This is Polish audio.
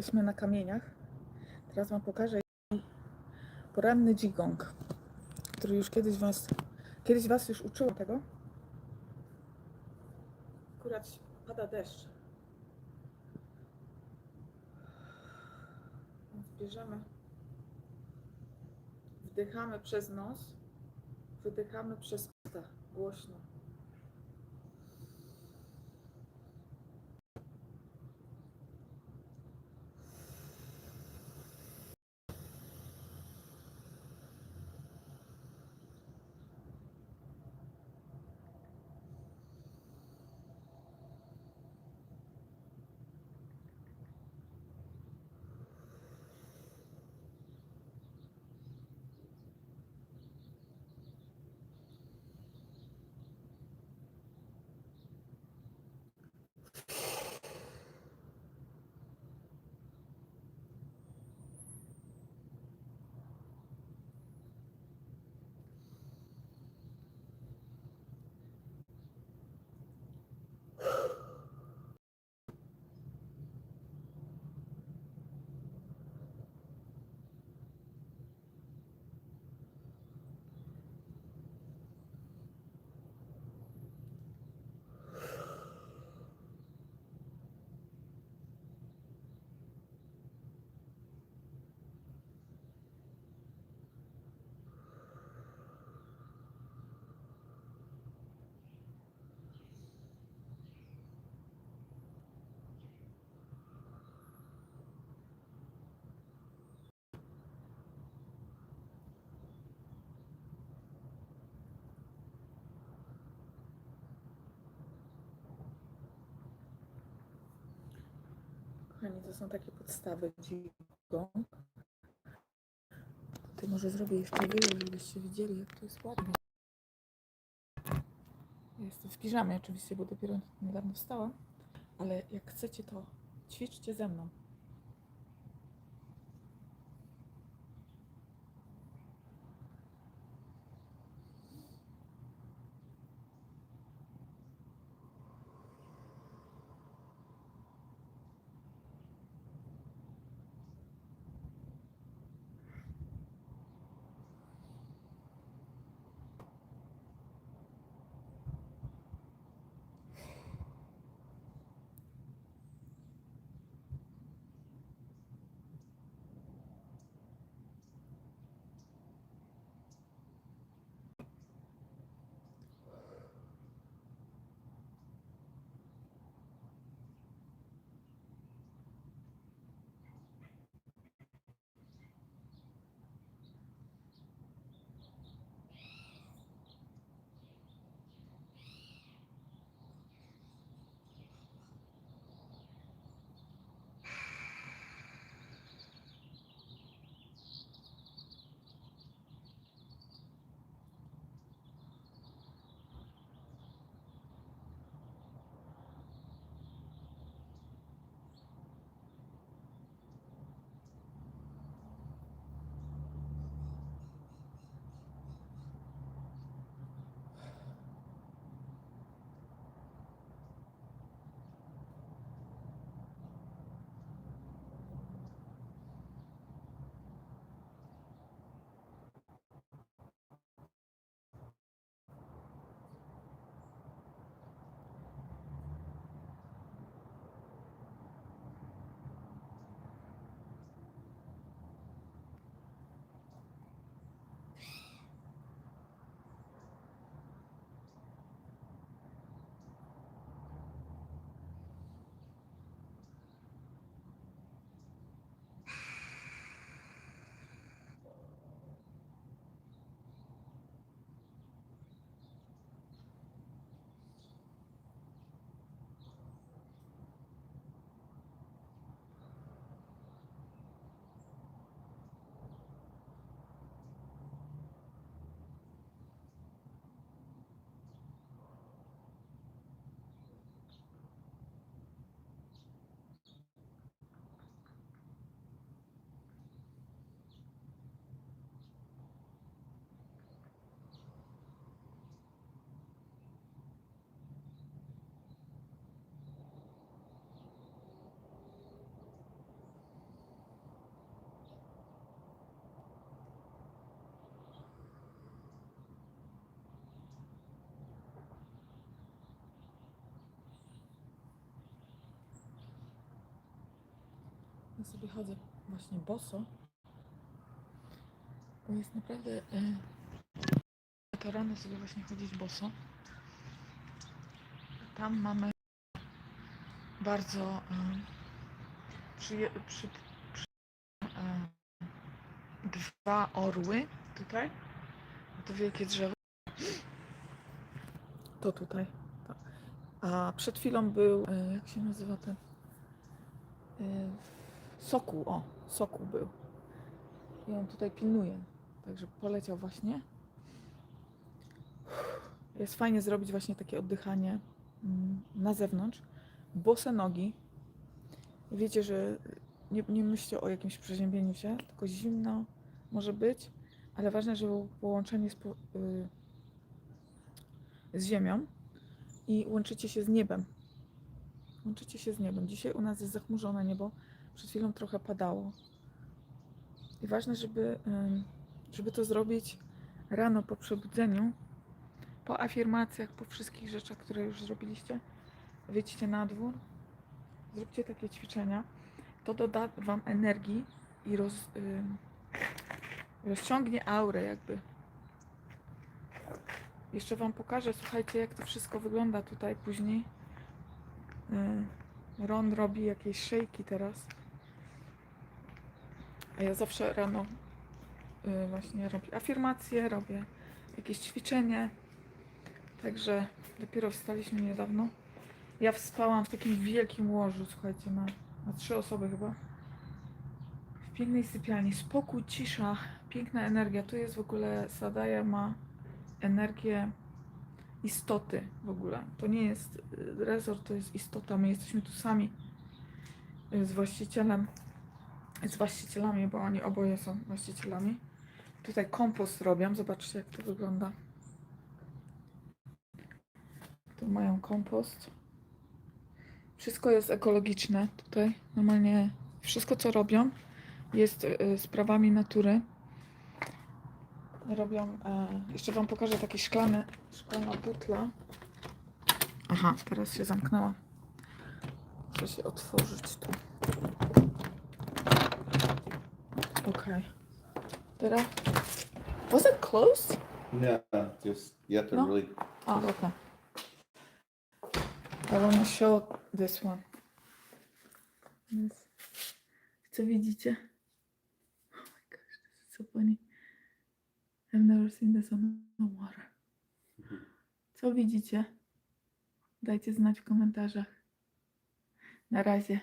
Jesteśmy na kamieniach. Teraz Wam pokażę poranny dzigong, który już kiedyś Was, kiedyś Was już uczyłam tego. Akurat pada deszcz. Bierzemy, wdychamy przez nos, wydychamy przez usta głośno. To są takie podstawy dzigong. Tutaj może zrobię jeszcze wyjazd, żebyście widzieli, jak to jest ładnie. Jestem w piżamie oczywiście, bo dopiero niedawno wstałam, ale jak chcecie, to ćwiczcie ze mną. Ja sobie chodzę właśnie boso. Bo jest naprawdę... Y, to rano sobie właśnie chodzić boso. Tam mamy bardzo y, przyje, przy, przy, y, dwa orły tutaj. To wielkie drzewo. To tutaj. To. A przed chwilą był, jak się nazywa ten? Sokół, o, sokół był. I on tutaj pilnuje. Także poleciał właśnie. Jest fajnie zrobić właśnie takie oddychanie mm, na zewnącz. Bose nogi. Wiecie, że nie, nie myślcie o jakimś przeziębieniu się, tylko zimno może być, ale ważne, żeby było połączenie z, y, z ziemią i łączycie się z niebem. Łączycie się z niebem. Dzisiaj u nas jest zachmurzone niebo. Przed chwilą trochę padało. I ważne, żeby, żeby to zrobić rano po przebudzeniu, po afirmacjach, po wszystkich rzeczach, które już zrobiliście. Wyjdźcie na dwór, zróbcie takie ćwiczenia. To doda Wam energii i roz, rozciągnie aurę jakby. Jeszcze Wam pokażę, słuchajcie, jak to wszystko wygląda tutaj później. Yy, Ron robi jakieś szejki teraz. A ja zawsze rano y, właśnie robię afirmacje, robię jakieś ćwiczenie. Także dopiero wstaliśmy niedawno. Ja wspałam w takim wielkim łożu, słuchajcie, na, na trzy osoby chyba. W pięknej sypialni. Spokój, cisza, piękna energia. Tu jest w ogóle, Sadaja ma energię istoty w ogóle. To nie jest y, resort, to jest istota. My jesteśmy tu sami y, z właścicielem z właścicielami, bo oni oboje są właścicielami. Tutaj kompost robią, zobaczcie jak to wygląda. Tu mają kompost. Wszystko jest ekologiczne tutaj. Normalnie wszystko co robią jest y, sprawami natury. Robią, e, jeszcze Wam pokażę takie szklane, szklana butla. Aha, teraz się zamknęła. Muszę się otworzyć tu. Okay. Did I? Was it close? No, just you have to No. really. Oh, okay. I want to show this one. Co widzicie? Oh my gosh, this is so funny. I've never seen this on the water. Co widzicie? Dajcie znać w komentarzach. Na razie.